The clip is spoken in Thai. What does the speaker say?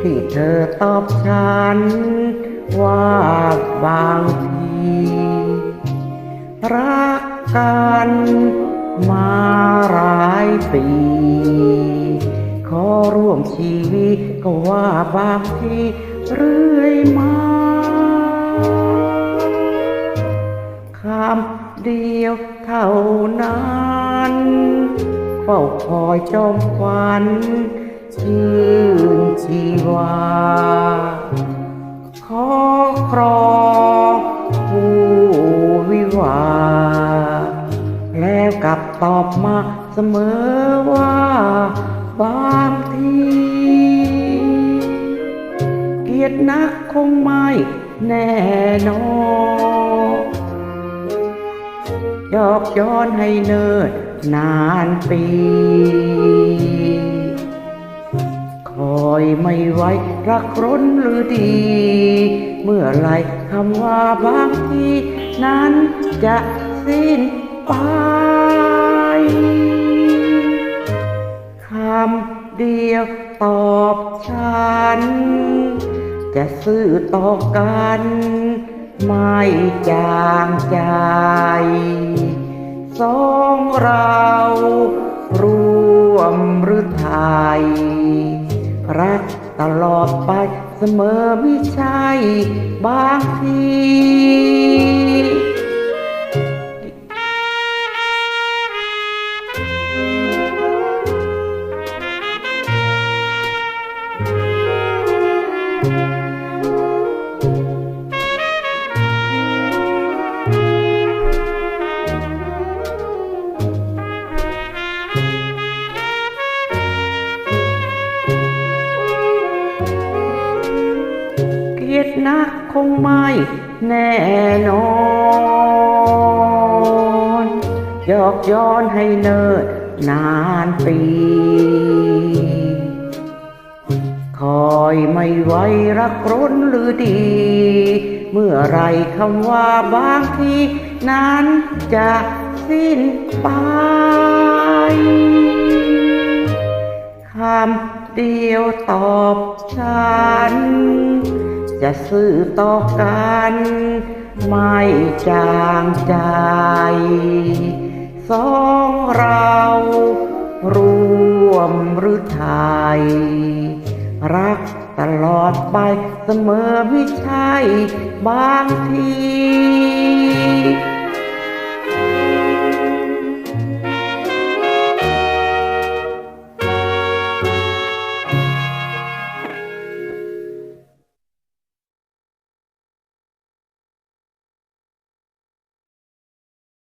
ที่เธอตอบฉัน ว่าบางทีรักกันมาหลายปี ขอร่วมชีวิตก็ว่าบางทีเรื่อยมาคำเดียวเท่านั้นเฝ้าคอยจอมควัน ชื่นชีวา ขอครองผู้วิวา แล้วกลับตอบมาเสมอว่าบางที เกียรตินักคงไม่แน่นอนยอกย้อนให้เนิดนานปี อยไม่ไหวรักร้นหรือดี เมื่อไรคำว่าบางทีนั้นจะสิ้นไปคำเดียวตอบฉัน จะซื่อต่อกัน ไม่จางใจ สองเรา ร่วมหรือไทย รักตลอดไปเสมอไม่ใช่บางที นักคงไม่แน่นอนยอกย้อนให้เนิดนานปี คอยไม่ไหวรักร้นหรือดี เมื่อไรคำว่าบางทีนั้นจะสิ้นไปคำเดียวตอบฉัน จะซื่อต่อกัน ไม่จางใจ สองเราร่วมหรือไทย รักตลอดไปเสมอไม่ใช่บางที